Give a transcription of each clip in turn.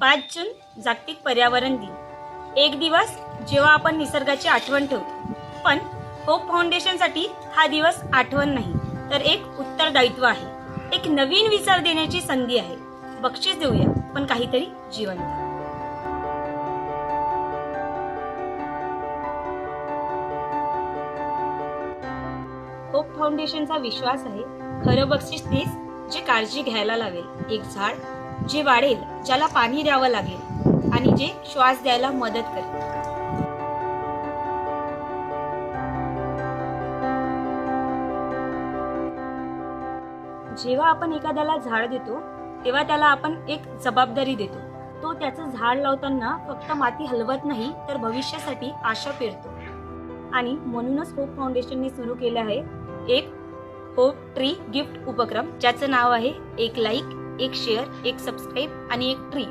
पाच जून जागतिक पर्यावरण दिन. एक दिवस जेव्हा आपण निसर्गाची आठवण ठेवतो. पण होप फाउंडेशनसाठी हा दिवस आठवण नाही तर एक उत्तरदायित्व आहे. एक नवीन विचार देण्याची संधी आहे. बक्षीस देऊया पण काहीतरी जिवंत. होप फाउंडेशनचा विश्वास आहे खरं बक्षीस तेच जे काळजी घ्यायला लावेल. एक झाड जे वाढेल ज्याला पाणी द्यावं लागेल आणि जे श्वास द्यायला मदत करेल. जेव्हा आपण एखाद्याला झाड देतो तेव्हा त्याला आपण एक जबाबदारी देतो. तो त्याचं झाड लावताना फक्त माती हलवत नाही तर भविष्यासाठी आशा पेरतो. आणि म्हणूनच होप फाउंडेशनने सुरू केलं आहे एक होप ट्री गिफ्ट उपक्रम ज्याचं नाव आहे एक लाईक एक शेअर एक सबस्क्राईब आणि एक ट्री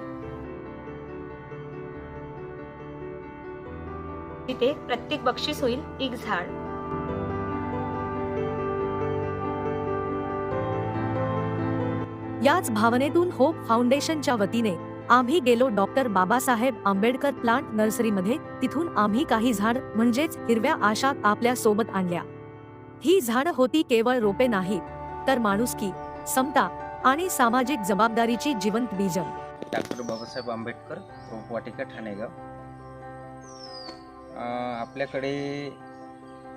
तिथे प्रत्येक बक्षीस होईल एक झाड. याच भावनेतून होप फाउंडेशनच्या वतीने आम्ही गेलो डॉक्टर बाबासाहेब आंबेडकर प्लांट नर्सरीमध्ये. तिथून आम्ही काही झाड म्हणजेच हिरव्या आशा आपल्यासोबत आणल्या. ही झाड होती केवळ रोपे नाहीत तर माणुसकी समता आणि सामाजिक जबाबदारीची जिवंत बीज डॉक्टर बाबासाहेब आंबेडकर रोपवाटिका ठाणेगाव. आपल्याकडे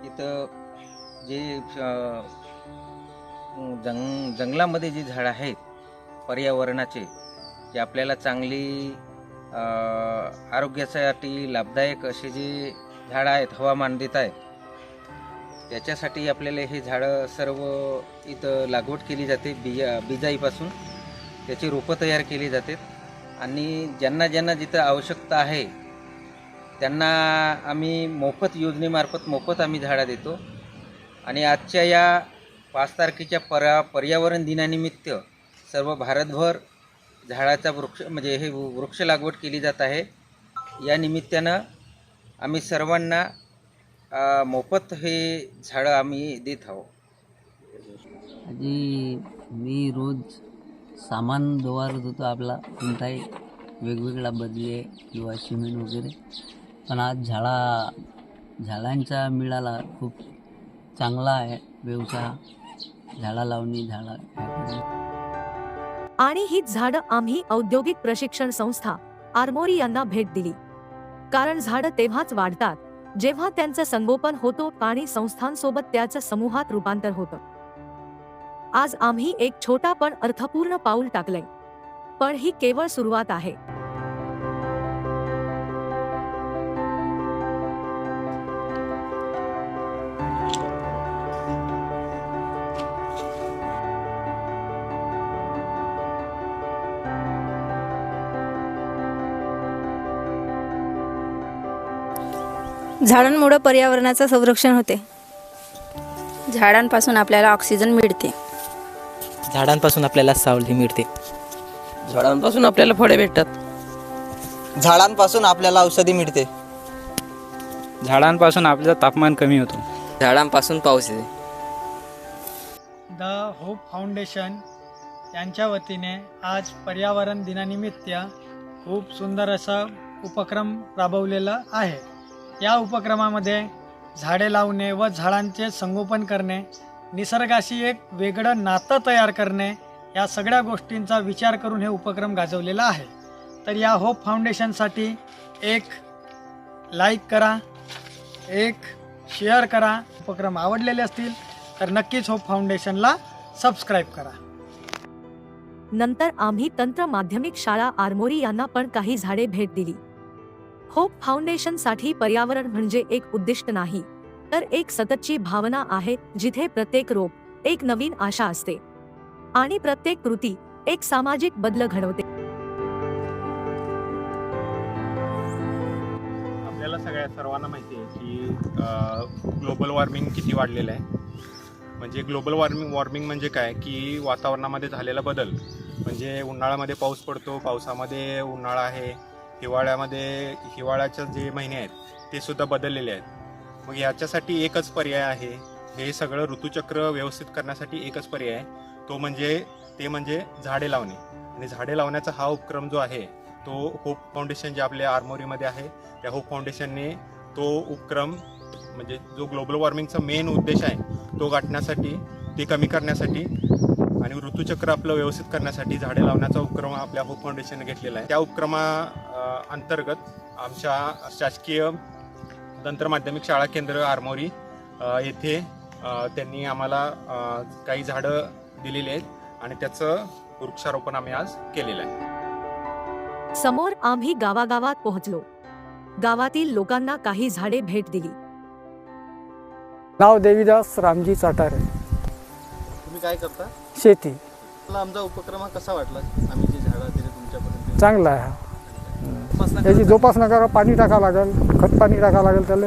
इथं जे जंग जंगलामध्ये जी झाडं आहेत पर्यावरणाचे जे आपल्याला चांगली आरोग्यासाठी लाभदायक असे जे झाडं आहेत हवामान देत आहेत त्याच्यासाठी आपल्याला हे झाडं सर्व इथं लागवड केली जाते बिया बिजाईपासून. त्याची रोपं तयार केली जातात आणि ज्यांना ज्यांना जिथं आवश्यकता आहे त्यांना आम्ही मोफत योजनेमार्फत मोफत आम्ही झाडं देतो. आणि आजच्या या पाच तारखेच्या परा पर्यावरण दिनानिमित्त सर्व भारतभर झाडाचा वृक्ष म्हणजे हे वृक्ष लागवड केली जात आहे. या निमित्तानं आम्ही सर्वांना मोफत हे झाडं आम्ही देत आहोत. आधी मी रोज सामान दोवारत होतो आपला. कोणताही वेगवेगळा बदले किंवा सिमेंट वगैरे. पण आज झाडा झाडांचा मिळाला खूप चांगला आहे. व्यवसाय झाडा लावणी झाडा. आणि हीच झाडं आम्ही औद्योगिक प्रशिक्षण संस्था आरमोरी यांना भेट दिली. कारण झाडं तेव्हाच वाढतात. जेव्हा त्यांचं संगोपन होतो आणि संस्थांसोबत त्याचं समूहात रूपांतर होतं. आज आम्ही एक छोटा पण अर्थपूर्ण पाऊल टाकलंय. पण ही केवळ सुरुवात आहे. झाडांमुळे पर्यावरणाचं संरक्षण होते. झाडांपासून आपल्याला ऑक्सिजन मिळते. झाडांपासून आपल्याला सावली मिळते. झाडांपासून आपल्याला फळे भेटतात. झाडांपासून आपल्याला औषधी मिळते. झाडांपासून आपलं तापमान कमी होतं. झाडांपासून पाऊस येते. द होप फाउंडेशन यांच्या वतीने आज पर्यावरण दिनानिमित्त खूप सुंदर असा उपक्रम राबवलेला आहे. या उपक्रमामध्ये झाडे लावणे व झाडांचे संगोपन करणे निसर्गाशी एक वेगळं नातं तयार करणे या सगळ्या गोष्टींचा विचार करून हे उपक्रम गाजवलेला आहे. तर या होप फाउंडेशनसाठी एक लाईक करा एक शेअर करा. उपक्रम आवडलेले असतील तर नक्कीच होप फाउंडेशनला सबस्क्राईब करा. नंतर आम्ही तंत्र माध्यमिक शाळा आरमोरी यांना पण काही झाडे भेट दिली. होप फाउंडेशनसाठी पर्यावरण म्हणजे एक उद्दिष्ट नाही तर एक सततची भावना आहे जिथे प्रत्येक रोप एक नवीन आशा असते. आणि प्रत्येक कृती एक सामाजिक बदल घडवते. आपल्याला सगळ्या सर्वांना माहिती आहे की ग्लोबल वॉर्मिंग किती वाढलेलं आहे. म्हणजे ग्लोबल वॉर्मिंग वॉर्मिंग म्हणजे काय? की वातावरणामध्ये झालेला बदल. म्हणजे उन्हाळ्यामध्ये पाऊस पडतो पावसामध्ये उन्हाळा आहे हिवाळ्यामध्ये हिवाळ्याचे जे महिने आहेत ते सुद्धा बदललेले आहेत. मग याच्यासाठी एकच पर्याय आहे. हे सगळं ऋतुचक्र व्यवस्थित करण्यासाठी एकच पर्याय आहे. तो म्हणजे ते म्हणजे झाडे लावणे. आणि झाडे लावण्याचा हा उपक्रम जो आहे तो होप फाउंडेशन जे आपल्या आरमोरीमध्ये आहे त्या होप फाउंडेशनने तो उपक्रम म्हणजे जो ग्लोबल वॉर्मिंगचा मेन उद्देश आहे तो गाठण्यासाठी ते कमी करण्यासाठी आणि ऋतुचक्र आपलं व्यवस्थित करण्यासाठी झाडे लावण्याचा उपक्रम आपल्या होप फाउंडेशनने घेतलेला आहे. त्या उपक्रमा अंतर्गत आमच्या शासकीय तंत्र माध्यमिक शाळा केंद्र आरमोरी येथे त्यांनी आम्हाला काही झाडं दिलेली आहेत आणि त्याचं वृक्षारोपण आम्ही आज केलेलं आहे. समोर आम्ही गावागावात पोहोचलो. गावातील लोकांना काही झाडे भेट दिली. नाव देवीदास रामजी चाटारे तुम्ही काय करता? शेती. मला आमचा उपक्रम हा कसा वाटला? आम्ही जी झाडं दिली तुमच्यापर्यंत. चांगला आहे हा. याची जोपासना करा पाणी टाका लागेल खत पाणी टाका लागेल त्याला.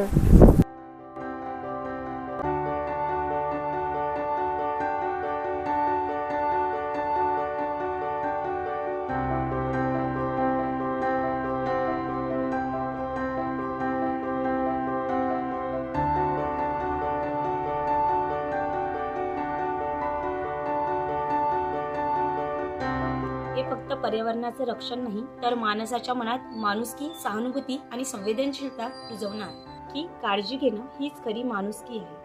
फक्त पर्यावरणाचे रक्षण नाही तर माणसाच्या मनात माणुसकी सहानुभूती आणि संवेदनशीलता रुजवणार. की काळजी घेणं हीच खरी माणुसकी आहे.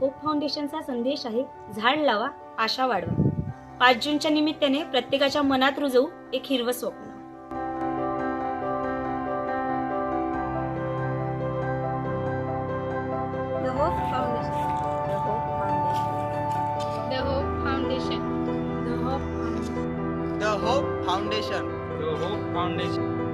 होप फाउंडेशनचा संदेश आहे झाड लावा आशा वाढवा. पाच जूनच्या निमित्ताने प्रत्येकाच्या मनात रुजवू एक हिरवं स्वप्न. Foundation. The Hope Foundation.